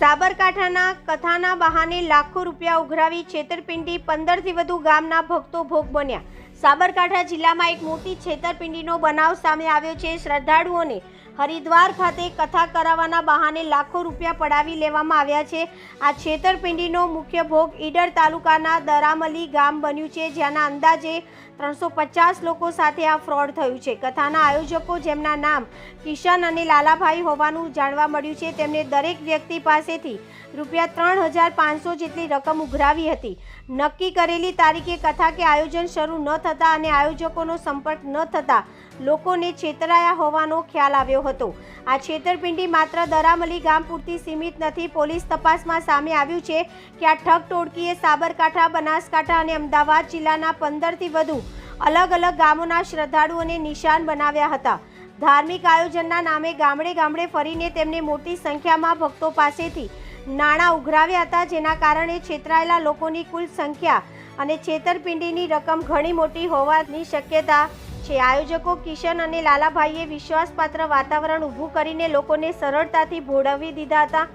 સાબરકાંઠાના કથાના બહાને લાખો રૂપિયા ઉઘરાવી છેતરપિંડી પંદરથી વધુ ગામના ભક્તો ભોગ બન્યા. સાબરકાંઠા જિલ્લામાં એક મોટી છેતરપિંડીનો બનાવ સામે આવ્યો છે. શ્રદ્ધાળુઓને હરિદ્વાર ખાતે કથા કરાવવાના બહાને લાખો રૂપિયા પડાવી લેવામાં આવ્યા છે. આ છેતરપિંડીનો મુખ્ય ભોગ ઈડર તાલુકાના દરામલી ગામ બન્યું છે, જ્યાંના અંદાજે ત્રણસો પચાસ લોકો સાથે આ ફ્રોડ થયું છે. કથાના આયોજકો જેમના નામ કિશન અને લાલાભાઈ હોવાનું જાણવા મળ્યું છે. તેમણે દરેક વ્યક્તિ પાસેથી રૂપિયા ત્રણ હજાર પાંચસો જેટલી રકમ ઉઘરાવી હતી. નક્કી કરેલી તારીખે કથા કે આયોજન શરૂ ન થતાં અને આયોજકોનો સંપર્ક ન થતા લોકોને છેતરાયા હોવાનો ખ્યાલ આવ્યો હતો. આ છેતરપિંડી માત્ર દરામલી ગામ પૂરતી સીમિત નથી. પોલીસ તપાસમાં સામે આવ્યું છે કે આ ઠગ ટોળકીએ સાબરકાંઠા, બનાસકાંઠા અને અમદાવાદ જિલ્લાના પંદરથી વધુ અલગ અલગ ગામોના શ્રદ્ધાળુઓને નિશાન બનાવ્યા હતા. ધાર્મિક આયોજનના નામે ગામડે ગામડે ફરીને તેમને મોટી સંખ્યામાં ભક્તો પાસેથી નાણાં ઉઘરાવ્યા હતા, જેના કારણે છેતરાયેલા લોકોની કુલ સંખ્યા અને છેતરપિંડીની રકમ ઘણી મોટી હોવાની શક્યતા છે. આયોજકો કિશન અને લાલાભાઈએ વિશ્વાસપાત્ર વાતાવરણ ઊભું કરીને લોકોને સરળતાથી ભોળવી દીધા હતા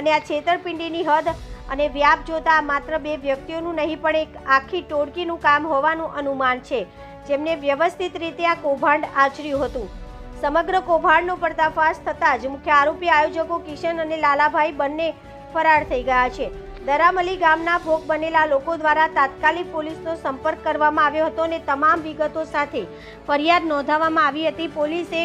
અને આ છેતરપિંડીની હદ અને વ્યાપ જોતા માત્ર બે વ્યક્તિઓનું નહીં, પણ એક આખી ટોળકીનું કામ હોવાનું અનુમાન છે, જેમને વ્યવસ્થિત રીતે આ કૌભાંડ આચર્યું હતું. સમગ્ર કૌભાંડનો પર્દાફાશ થતાં જ મુખ્ય આરોપી આયોજકો કિશન અને લાલાભાઈ બંને ફરાર થઈ ગયા છે. દરામલી ગામના ભોગ બનેલા લોકો દ્વારા તાત્કાલિક પોલીસનો સંપર્ક કરવામાં આવ્યો હતો અને તમામ વિગતો સાથે ફરિયાદ નોંધાવવામાં આવી હતી. પોલીસે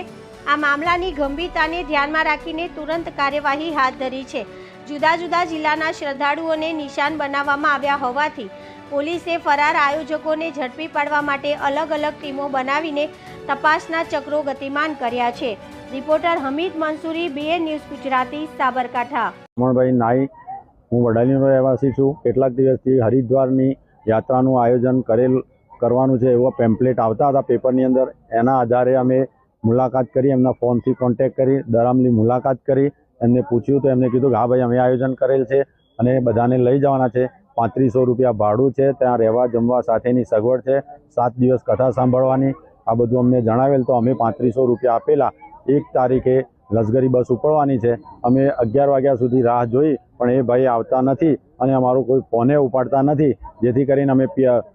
આ મામલાની ગંભીરતાને ધ્યાનમાં રાખીને તુરંત કાર્યવાહી હાથ ધરી છે. જુદા જુદા જિલ્લાના શ્રદ્ધાળુઓને નિશાન બનાવવામાં આવ્યા હોવાથી પોલીસે ફરાર આયોજકોને ઝડપી પાડવા માટે અલગ અલગ ટીમો બનાવીને તપાસના ચક્રો ગતિમાન કર્યા છે. Reporter Hamid Mansuri B N news Gujarati, Sabarkantha. નાઈ હું વડાલીનો રહેવાસી છું. કેટલાક દિવસથી હરિદ્વારની યાત્રાનું આયોજન કરેલ, કરવાનું છે એવો પેમ્પલેટ આવતા હતા પેપરની અંદર. એના આધારે અમે મુલાકાત કરી, એમના ફોનથી કોન્ટેક્ટ કરી, દરામની મુલાકાત કરી. એમને પૂછ્યું તો એમને કીધું કે હા ભાઈ, અમે આયોજન કરેલ છે અને બધાને લઈ જવાના છે. પાંત્રીસો રૂપિયા ભાડું છે, ત્યાં રહેવા જમવા સાથેની સગવડ છે. સાત દિવસ કથા સાંભળવાની. આ બધું અમને જણાવેલ તો અમે પાંત્રીસો રૂપિયા આપેલા. એક તારીખે લશ્કરી બસ ઉપડવાની છે. અમે અગિયાર વાગ્યા સુધી રાહ જોઈ, પણ એ ભાઈ આવતા નથી અને અમારો કોઈ ફોને ઉપાડતા નથી. જેથી કરીને અમે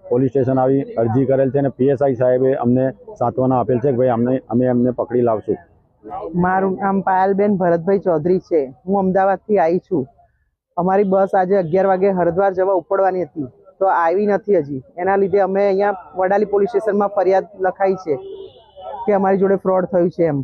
પોલીસ સ્ટેશન આવી અરજી કરેલ છે અને પીએસઆઈ સાહેબે અમને સાંત્વના આપેલ છે કે ભાઈ અમને, અમે એમને પકડી લાવશું. મારું નામ પાયલબેન ભરતભાઈ ચૌધરી છે. હું અમદાવાદથી આવી છું. અમારી બસ આજે અગિયાર વાગે હરદ્વાર જવા ઉપડવાની હતી. તો આવી નથી હજી. એના લીધે અમે અહીંયા વડાલી પોલીસ સ્ટેશનમાં ફરિયાદ લખાઈ છે કે અમારી જોડે ફ્રોડ થયું છે એમ.